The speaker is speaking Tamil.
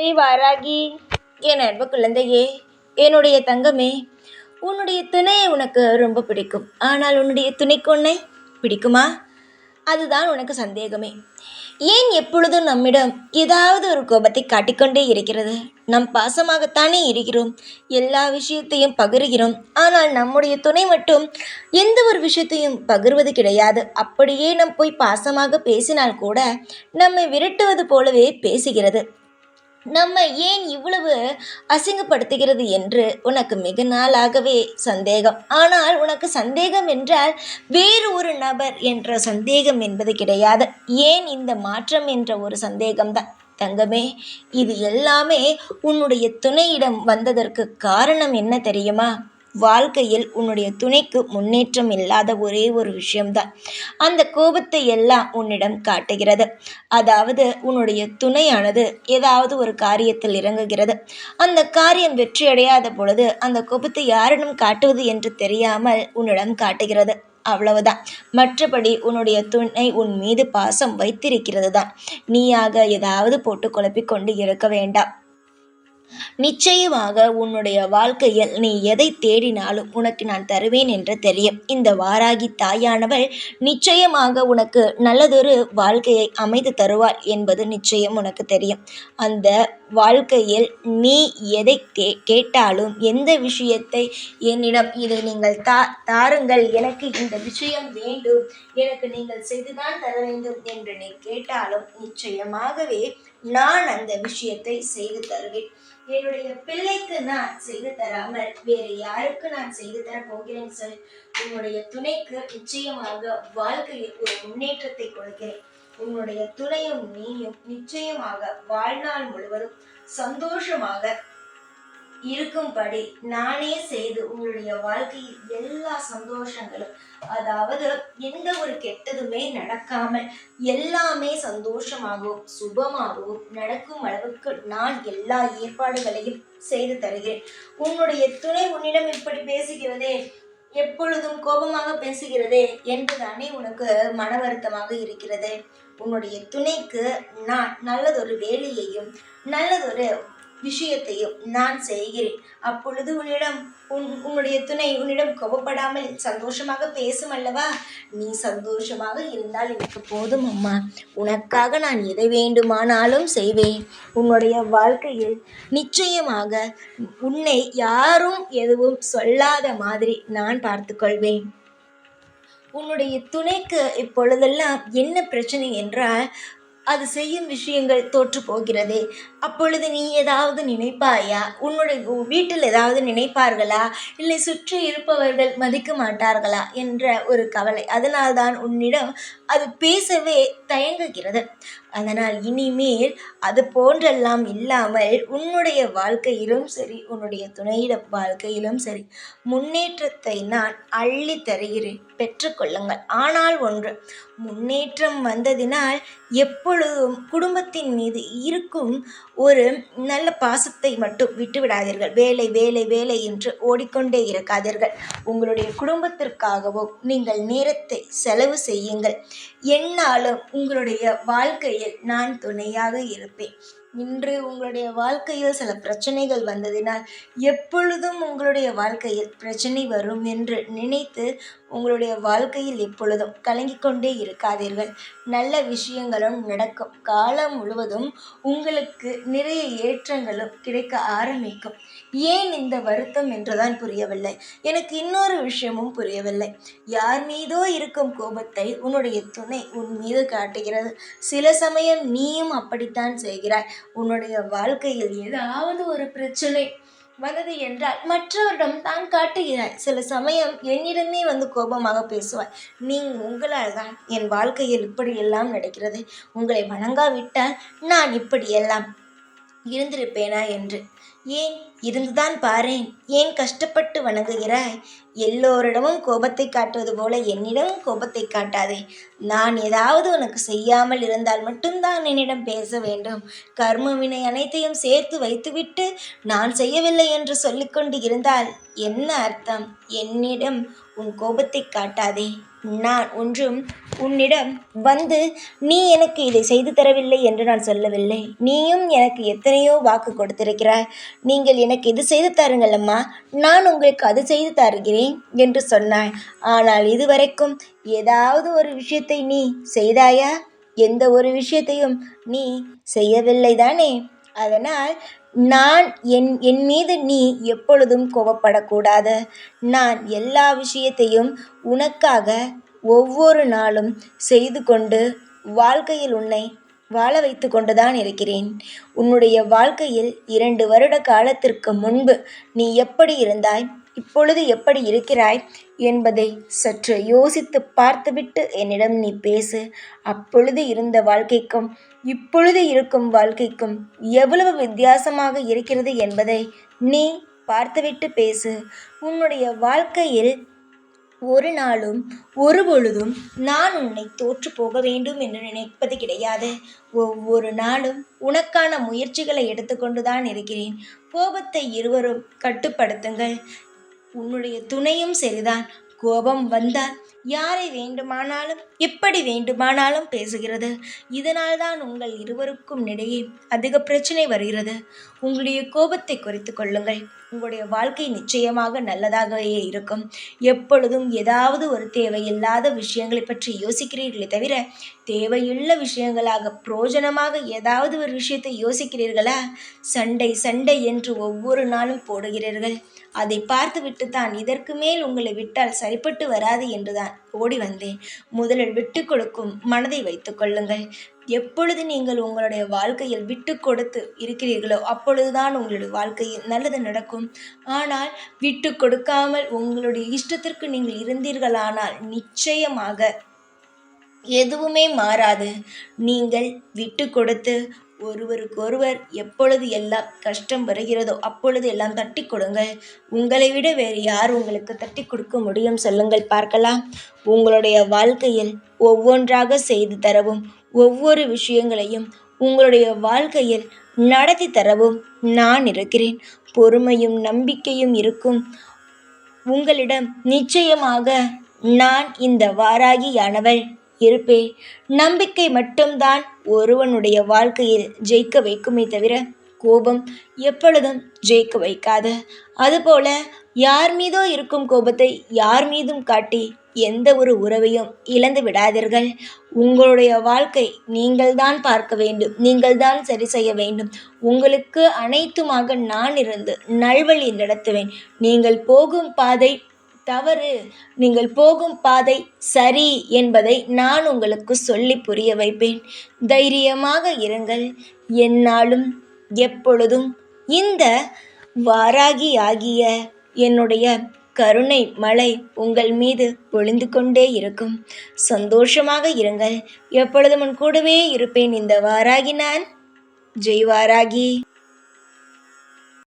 வாராகி. என் அன்பு குழந்தையே என்னுடைய தங்கமே உன்னுடைய துணையை உனக்கு ரொம்ப பிடிக்கும். ஆனால் உன்னுடைய துணைக்கு உன்னை பிடிக்குமா? அதுதான் உனக்கு சந்தேகமே. ஏன் எப்பொழுதும் நம்மிடம் ஏதாவது ஒரு கோபத்தை காட்டிக்கொண்டே இருக்கிறது? நம் பாசமாகத்தானே இருக்கிறோம். எல்லா விஷயத்தையும் பகிர்கிறோம். ஆனால் நம்முடைய துணை மட்டும் எந்த ஒரு விஷயத்தையும் பகிர்வது கிடையாது. அப்படியே நம் போய் பாசமாக பேசினால் கூட நம்மை விரட்டுவது போலவே பேசுகிறது. நம்மை ஏன் இவ்வளவு அசிங்கப்படுத்துகிறது என்று உனக்கு மிக நாளாகவே சந்தேகம். ஆனால் உனக்கு சந்தேகம் என்றால் வேறு ஒரு நபர் என்ற சந்தேகம் என்பது கிடையாது. ஏன் இந்த மாற்றம் என்ற ஒரு சந்தேகம்தான். தங்கமே இது எல்லாமே உன்னுடைய துணையிடம் வந்ததற்கு காரணம் என்ன தெரியுமா? வாழ்க்கையில் உன்னுடைய துணைக்கு முன்னேற்றம் இல்லாத ஒரே ஒரு விஷயம்தான். அந்த கோபத்தை எல்லாம் உன்னிடம் காட்டுகிறது. அதாவது உன்னுடைய துணையானது ஏதாவது ஒரு காரியத்தில் இறங்குகிறது. அந்த காரியம் வெற்றியடையாத பொழுது அந்த கோபத்தை யாரிடம் காட்டுவது என்று தெரியாமல் உன்னிடம் காட்டுகிறது. அவ்வளவுதான். மற்றபடி உன்னுடைய துணை உன் மீது பாசம் வைத்திருக்கிறது தான் நீயாக ஏதாவது போட்டு குழப்பிக் கொண்டு இருக்க வேண்டாம். நிச்சயமாக உன்னுடைய வாழ்க்கையில் நீ எதை தேடினாலும் உனக்கு நான் தருவேன் என்று தெரியும். இந்த வாராகி தாயானவள் நிச்சயமாக உனக்கு நல்லதொரு வாழ்க்கையை அமைத்து தருவாள் என்பது நிச்சயம் உனக்கு தெரியும். அந்த வாழ்க்கையில் நீ எதை தே கேட்டாலும் எந்த விஷயத்தை என்னிடம் இதை நீங்கள் தா தாருங்கள் எனக்கு இந்த விஷயம் வேண்டும் எனக்கு நீங்கள் செய்துதான் தர வேண்டும் என்று நீ கேட்டாலும் நிச்சயமாகவே நான் அந்த விஷயத்தை செய்து தருவேன். என்னுடைய பிள்ளைக்கு நான் செய்து தராமல் வேறு யாருக்கு நான் செய்து தர போகிறேன் சார் உன்னுடைய துணைக்கு நிச்சயமாக வாழ்க்கையில் ஒரு முன்னேற்றத்தை கொடுக்கிறேன். உன்னுடைய துணையும் நீயும் நிச்சயமாக வாழ்நாள் முழுவதும் சந்தோஷமாக இருக்கும்படி நானே செய்து உங்களுடைய வாழ்க்கையில் எல்லா சந்தோஷங்களும் அதாவது எந்த ஒரு கெட்டதுமே நடக்காமல் எல்லாமே சந்தோஷமாகவும் சுபமாகவும் நடக்கும் அளவுக்கு நான் எல்லா ஏற்பாடுகளையும் செய்து தருகிறேன். உன்னுடைய துணை உன்னிடம் இப்படி பேசுகிறதே எப்பொழுதும் கோபமாக பேசுகிறதே என்றுதானே உனக்கு மன வருத்தமாக இருக்கிறது. உன்னுடைய துணைக்கு நான் நல்லதொரு வேலையையும் நல்லதொரு விஷயத்தையும் நான் செய்கிறேன். அப்பொழுது உன்னிடம் உன் உன்னுடைய துணை உன்னிடம் கோபப்படாமல் சந்தோஷமாக பேசும் அல்லவா? நீ சந்தோஷமாக இருந்தால் எனக்கு போதும் அம்மா. உனக்காக நான் எதை வேண்டுமானாலும் செய்வேன். உன்னுடைய வாழ்க்கையில் நிச்சயமாக உன்னை யாரும் எதுவும் சொல்லாத மாதிரி நான் பார்த்துக்கொள்வேன். உன்னுடைய துணைக்கு இப்பொழுதெல்லாம் என்ன பிரச்சனை என்றால் அது செய்யும் விஷயங்கள் தோற்று போகிறது. அப்பொழுது நீ ஏதாவது நினைப்பாயா? உன்னுடைய வீட்டில் ஏதாவது நினைப்பார்களா? இல்லை சுற்றி இருப்பவர்கள் மதிக்க மாட்டார்களா? என்ற ஒரு கவலை. அதனால்தான் உன்னிடம் அது பேசவே தயங்குகிறது. அதனால் இனிமேல் அது போன்றெல்லாம் இல்லாமல் உன்னுடைய வாழ்க்கையிலும் சரி உன்னுடைய துணையிட வாழ்க்கையிலும் சரி முன்னேற்றத்தை நான் அள்ளி தருகிறேன். பெற்றுக்கொள்ளுங்கள் ஆனால் ஒன்று முன்னேற்றம் வந்ததினால் எப்பொழுதும் குடும்பத்தின் மீது இருக்கும் ஒரு நல்ல பாசத்தை மட்டும் விட்டுவிடாதீர்கள். வேலை வேலை வேலை என்று ஓடிக்கொண்டே இருக்காதீர்கள். உங்களுடைய குடும்பத்திற்காகவும் நீங்கள் நேரத்தை செலவு செய்யுங்கள். என்னாலும் உங்களுடைய வாழ்க்கை வாழ்க்கையில் நான் துணையாக இருப்பேன். இன்று உங்களுடைய வாழ்க்கையில் சில பிரச்சனைகள் வந்ததினால் எப்பொழுதும் உங்களுடைய வாழ்க்கையில் பிரச்சனை வரும் என்று நினைத்து உங்களுடைய வாழ்க்கையில் எப்பொழுதும் கலங்கிக் கொண்டே இருக்காதீர்கள். நல்ல விஷயங்களும் நடக்கும். காலம் முழுவதும் உங்களுக்கு நிறைய ஏற்றங்களும் கிடைக்க ஆரம்பிக்கும். ஏன் இந்த வருத்தம் என்றுதான் புரியவில்லை. எனக்கு இன்னொரு விஷயமும் புரியவில்லை. யார் மீதோ இருக்கும் கோபத்தை உன்னுடைய துணை உன் மீது காட்டுகிறது. சில சமயம் நீயும் அப்படித்தான் செய்கிறாய். உன்னுடைய வாழ்க்கையில் ஏதாவது ஒரு பிரச்சனை வந்தது என்றால் மற்றவரிடம் தான் காட்டுகிறாய். சில சமயம் என்னிடமே வந்து கோபமாக பேசுவாய். நீ உங்களால் தான் என் வாழ்க்கையில் இப்படியெல்லாம் நடக்கிறது. உங்களை வணங்காவிட்டால் நான் இப்படியெல்லாம் இருந்திருப்பேனா என்று. ஏன் இருந்துதான் பாரேன்? ஏன் கஷ்டப்பட்டு வணங்குகிறாய்? எல்லோரிடமும் கோபத்தை காட்டுவது போல என்னிடமும் கோபத்தை காட்டாதே. நான் ஏதாவது உனக்கு செய்யாமல் இருந்தால் மட்டும்தான் என்னிடம் பேச வேண்டும். கர்ம வினை அனைத்தையும் சேர்த்து வைத்துவிட்டு நான் செய்யவில்லை என்று சொல்லிக்கொண்டு இருந்தால் என்ன அர்த்தம்? என்னிடம் உன் கோபத்தை காட்டாதே. நான் ஒன்றும் உன்னிடம் வந்து நீ எனக்கு இதை செய்து தரவில்லை என்று நான் சொல்லவில்லை. நீயும் எனக்கு எத்தனையோ வாக்கு கொடுத்திருக்கிறாய். நீங்கள் எனக்கு இது செய்து தாருங்கள் அம்மா நான் உங்களுக்கு அது செய்து தருகிறேன் என்று சொன்னாய் ஆனால் இதுவரைக்கும் ஏதாவது ஒரு விஷயத்தை நீ செய்தாயா? எந்த ஒரு விஷயத்தையும் நீ செய்யவில்லை தானே அதனால் நான் என் என் மீது நீ எப்பொழுதும் கோபப்படக்கூடாது. நான் எல்லா விஷயத்தையும் உனக்காக ஒவ்வொரு நாளும் செய்து கொண்டு வாழ்க்கையில் உன்னை வாழ வைத்து கொண்டுதான் இருக்கிறேன். உன்னுடைய வாழ்க்கையில் இரண்டு வருட காலத்திற்கு முன்பு நீ எப்படி இருந்தாய்? இப்பொழுது எப்படி இருக்கிறாய்? என்பதை சற்று யோசித்து பார்த்துவிட்டு என்னிடம் நீ பேசு. அப்பொழுது இருந்த வாழ்க்கைக்கும் இப்பொழுது இருக்கும் வாழ்க்கைக்கும் எவ்வளவு வித்தியாசமாக இருக்கிறது என்பதை நீ பார்த்துவிட்டு பேசு. உன்னுடைய வாழ்க்கையில் ஒரு நாளும் ஒரு பொழுதும் நான் உன்னை தோற்று போக வேண்டும் என்று நினைப்பது கிடையாது. ஒவ்வொரு நாளும் உனக்கான முயற்சிகளை எடுத்துக்கொண்டுதான் இருக்கிறேன். கோபத்தை இருவரும் கட்டுப்படுத்துங்கள். உன்னுடைய துணையும் சரிதான். கோபம் வந்தால் யாரை வேண்டுமானாலும் எப்படி வேண்டுமானாலும் பேசுகிறது. இதனால்தான் உங்கள் இருவருக்கும் இடையே அதிக பிரச்சனை வருகிறது. உங்களுடைய கோபத்தை குறைத்து கொள்ளுங்கள். உங்களுடைய வாழ்க்கை நிச்சயமாக நல்லதாகவே இருக்கும். எப்பொழுதும் ஏதாவது ஒரு தேவையில்லாத விஷயங்களை பற்றி யோசிக்கிறீர்களே தவிர தேவையுள்ள விஷயங்களாக புரோஜனமாக ஏதாவது ஒரு விஷயத்தை யோசிக்கிறீர்களா? சண்டை சண்டை என்று ஒவ்வொரு நாளும் போடுகிறீர்கள். அதை பார்த்துவிட்டு தான் இதற்கு மேல் உங்களை விட்டால் சரிப்பட்டு வராது என்றுதான் ஓடி வந்தேன். முதலில் விட்டு கொடுக்கும் மனதை வைத்துக் கொள்ளுங்கள். எப்பொழுது நீங்கள் உங்களுடைய வாழ்க்கையில் விட்டு கொடுத்து இருக்கிறீர்களோ அப்பொழுதுதான் உங்களுடைய வாழ்க்கையில் நல்லது நடக்கும். ஆனால் விட்டு கொடுக்காமல் உங்களுடைய இஷ்டத்திற்கு நீங்கள் இருந்தீர்களானால் நிச்சயமாக எதுவுமே மாறாது. நீங்கள் விட்டு கொடுத்து ஒருவருக்கொருவர் எப்பொழுது எல்லாம் கஷ்டம் வருகிறதோ அப்பொழுது எல்லாம் தட்டி கொடுங்கள். உங்களை விட வேறு யார் உங்களுக்கு தட்டி கொடுக்க முடியும்? சொல்லுங்கள் பார்க்கலாம். உங்களுடைய வாழ்க்கையில் ஒவ்வொன்றாக செய்து தரவும் ஒவ்வொரு விஷயங்களையும் உங்களுடைய வாழ்க்கையில் நடத்தி தரவும் நான் இருக்கிறேன். பொறுமையும் நம்பிக்கையும் இருக்கும். உங்களிடம் நிச்சயமாக நான் இந்த வாராகியானவள் இருப்பேன். நம்பிக்கை மட்டும்தான் ஒருவனுடைய வாழ்க்கையில் ஜெயிக்க வைக்குமே தவிர கோபம் எப்பொழுதும் ஜெயிக்க வைக்காது. அதுபோல யார் மீதோ இருக்கும் கோபத்தை யார் மீதும் காட்டி எந்த ஒரு உறவையும் இழந்து விடாதீர்கள். உங்களுடைய வாழ்க்கை நீங்கள்தான் பார்க்க வேண்டும். நீங்கள்தான் சரி செய்ய வேண்டும். உங்களுக்கு அனைத்துமாக நான் இருந்து நல்வழி நடத்துவேன். நீங்கள் போகும் பாதை தவறு. நீங்கள் போகும் பாதை சரி என்பதை நான் உங்களுக்கு சொல்லி புரிய வைப்பேன். தைரியமாக இருங்கள். என்னாலும் எப்பொழுதும் இந்த வாராகி ஆகிய என்னுடைய கருணை மழை உங்கள் மீது பொழிந்து கொண்டே இருக்கும். சந்தோஷமாக இருங்கள். எப்பொழுதும் உன் கூடவே இருப்பேன். இந்த வாராகி நான். ஜெய் வாராகி.